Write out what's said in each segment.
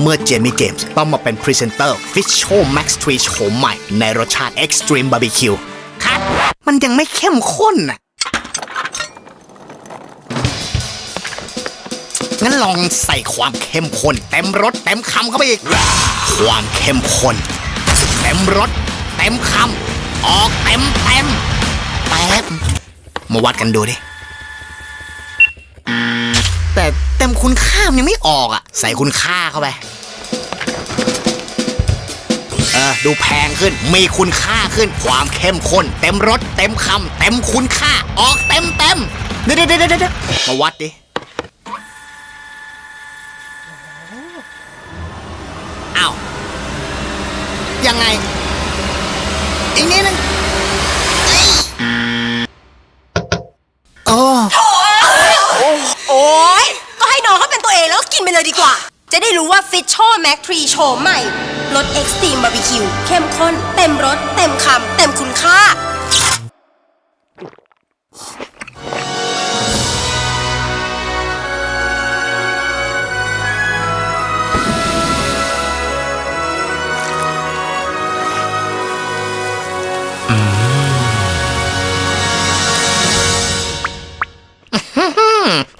เมื่อเจมี่เจมส์ต้องมาเป็นพรีเซนเตอร์ Fish Show Max 3โฉมใหม่ ในรสชาติ Extreme Barbecue ครับ มันยังไม่เข้มข้นน่ะ งั้นลองใส่ความเข้มข้นเต็มรสเต็มคำเข้าไปอีก ความเข้มข้นเต็มรสเต็มคำออกเต็มเต็มแป๊บมาวัดกันดูดิ แต่ เต็มคุณค่ามันยังไม่ออกอะ ใส่คุณค่าเข้าไป เออ ดูแพงขึ้น มีคุณค่าขึ้น ความเข้มข้น เต็มรส เต็มคำ เต็มคุณค่า ออกเต็มเต็มเดี๋ยวเดี๋ยวเดี๋ยวเดี๋ยวมาวัดดิอ้าวยังไงอีกนิดนึง แล้วก็กินไปเลยดีกว่า จะได้รู้ว่าฟิชโชแม็กทรีโชมใหม่รสเอ็กซ์ตรีมบาร์บีคิวเข้มข้น เต็มรสเต็มคำเต็มคุณค่า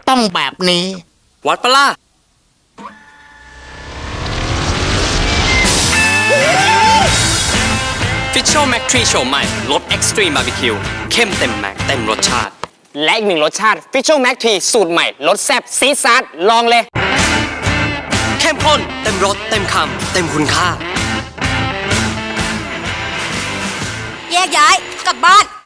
ต้องแบบนี้ วัดปะล่ะ ฟิชโชแม็กทรีโชใหม่รสเอ็กซ์ตรีมบาร์บีคิวเข้มเต็มแม็กเต็มรสชาติ และอีกหนึ่งรสชาติฟิช a l Mac ทีสูตรใหม่รสแซ่บซีดซาร์ลองเลย เข้มข้นเต็มรสเต็มคำเต็มคุณค่า แยกย้ายกลับบ้าน